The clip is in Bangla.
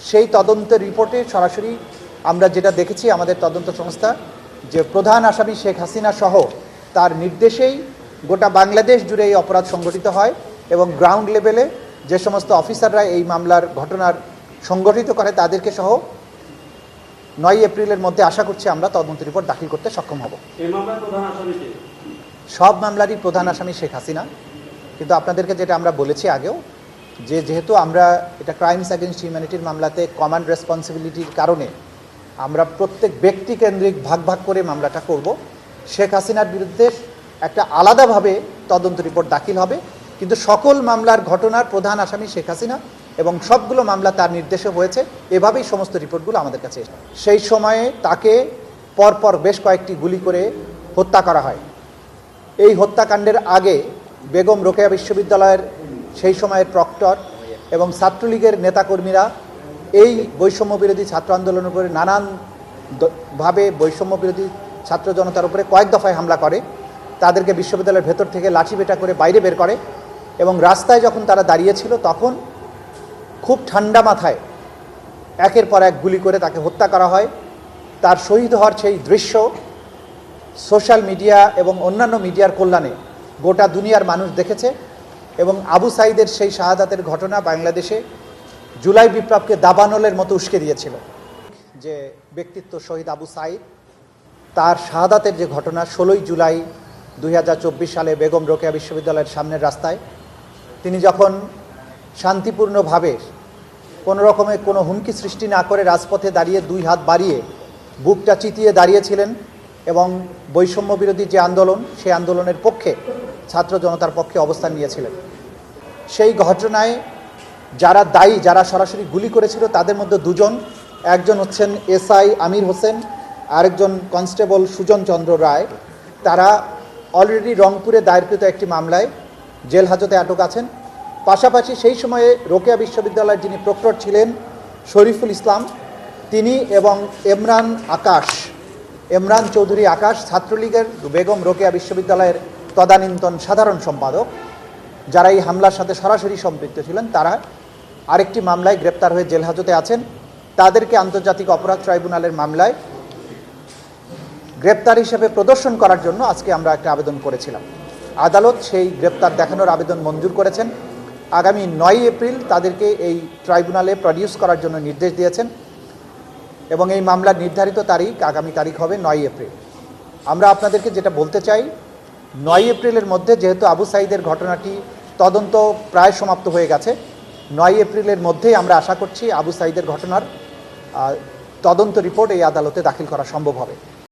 সেই তদন্তের রিপোর্টে সরাসরি আমরা যেটা দেখেছি আমাদের তদন্ত সংস্থা যে প্রধান আসামি শেখ হাসিনা সহ তার নির্দেশেই গোটা বাংলাদেশ জুড়ে এই অপরাধ সংগঠিত হয় এবং গ্রাউন্ড লেভেলে যে সমস্ত অফিসাররা এই মামলার ঘটনার সংগঠিত করে তাদেরকে সহ নয় এপ্রিলের মধ্যে আশা করছি আমরা তদন্ত রিপোর্ট দাখিল করতে সক্ষম হব। সব মামলারই প্রধান আসামি শেখ হাসিনা। কিন্তু আপনাদেরকে যেটা আমরা বলেছি আগেও যে যেহেতু আমরা এটা ক্রাইমস অ্যাগেনস্ট হিউম্যানিটির মামলাতে কমান্ড রেসপন্সিবিলিটির কারণে আমরা প্রত্যেক ব্যক্তি কেন্দ্রিক ভাগ ভাগ করে মামলাটা করব, শেখ হাসিনার বিরুদ্ধে একটা আলাদাভাবে তদন্ত রিপোর্ট দাখিল হবে। কিন্তু সকল মামলার ঘটনার প্রধান আসামি শেখ হাসিনা এবং সবগুলো মামলা তার নির্দেশে হয়েছে। এভাবেই সমস্ত রিপোর্টগুলো আমাদের কাছে এসেছে। সেই সময়ে তাকে পরপর বেশ কয়েকটি গুলি করে হত্যা করা হয়। এই হত্যাকাণ্ডের আগে বেগম রোকেয়া বিশ্ববিদ্যালয়ের সেই সময়ের প্রক্টর এবং ছাত্রলীগের নেতাকর্মীরা এই বৈষম্য বিরোধী ছাত্র আন্দোলনের উপরে নানান দ- ভাবে বৈষম্য বিরোধী ছাত্র জনতার উপরে কয়েক দফায় হামলা করে, তাদেরকে বিশ্ববিদ্যালয়ের ভেতর থেকে লাঠি বেটা করে বাইরে বের করে এবং রাস্তায় যখন তারা দাঁড়িয়েছিল তখন খুব ঠান্ডা মাথায় একের পর এক গুলি করে তাকে হত্যা করা হয়। তার শহীদ হওয়ার সেই দৃশ্য সোশ্যাল মিডিয়া এবং অন্যান্য মিডিয়ার কল্যাণে গোটা দুনিয়ার মানুষ দেখেছে। এবং আবু সাইদের সেই শাহাদাতের ঘটনা বাংলাদেশে জুলাই বিপ্লবকে দাবানলের মতো উস্কে দিয়েছিল। যে ব্যক্তিত্ব শহীদ আবু সাইদ, তার শাহাদাতের যে ঘটনা ষোলোই জুলাই দুই হাজার চব্বিশ সালে বেগম রোকেয়া বিশ্ববিদ্যালয়ের সামনের রাস্তায়, তিনি যখন শান্তিপূর্ণভাবে কোনো রকমে কোনো হুমকি সৃষ্টি না করে রাজপথে দাঁড়িয়ে দুই হাত বাড়িয়ে বুকটা চিতিয়ে দাঁড়িয়েছিলেন এবং বৈষম্য বিরোধী যে আন্দোলন, সেই আন্দোলনের পক্ষে ছাত্র জনতার পক্ষে অবস্থান নিয়েছিলেন। সেই ঘটনায় যারা দায়ী, যারা সরাসরি গুলি করেছিল, তাদের মধ্যে দুজন, একজন হচ্ছেন এসআই আমির হোসেন, আরেকজন কনস্টেবল সুজন চন্দ্র রায়। তারা অলরেডি রংপুরে দায়েরকৃত একটি মামলায় জেল হাজতে আটক আছেন। পাশাপাশি সেই সময়ে রোকেয়া বিশ্ববিদ্যালয়ের যিনি প্রক্টর ছিলেন, শরীফুল ইসলাম, তিনি এবং এমরান আকাশ এমরান চৌধুরী আকাশ, ছাত্রলীগের বেগম রোকেয়া বিশ্ববিদ্যালয়ের তদানীন্তন সাধারণ সম্পাদক। যারা এই হামলার সাথে সরাসরি সম্পৃক্ত ছিলেন, তারা আরেকটি মামলায় গ্রেপ্তার হয়ে জেল হাজতে আছেন। তাদেরকে আন্তর্জাতিক অপরাধ ট্রাইব্যুনালের মামলায় গ্রেপ্তার হিসেবে প্রদর্শন করার জন্য আজকে আমরা একটা আবেদন করেছিলাম। আদালত সেই গ্রেপ্তার দেখানোর আবেদন মঞ্জুর করেছেন। আগামী নয় এপ্রিল তাদেরকে এই ট্রাইব্যুনালে প্রডিউস করার জন্য নির্দেশ দিয়েছেন এবং এই মামলার নির্ধারিত তারিখ আগামী তারিখ হবে নয় এপ্রিল। আমরা আপনাদেরকে যেটা বলতে চাই নয় এপ্রিলের মধ্যে যেহেতু আবু সাইদের ঘটনাটি তদন্ত প্রায় সমাপ্ত হয়ে গেছে নয় এপ্রিলের মধ্যেই আমরা আশা করছি আবু সাইদের ঘটনার তদন্ত রিপোর্ট এই আদালতে দাখিল করা সম্ভব হবে।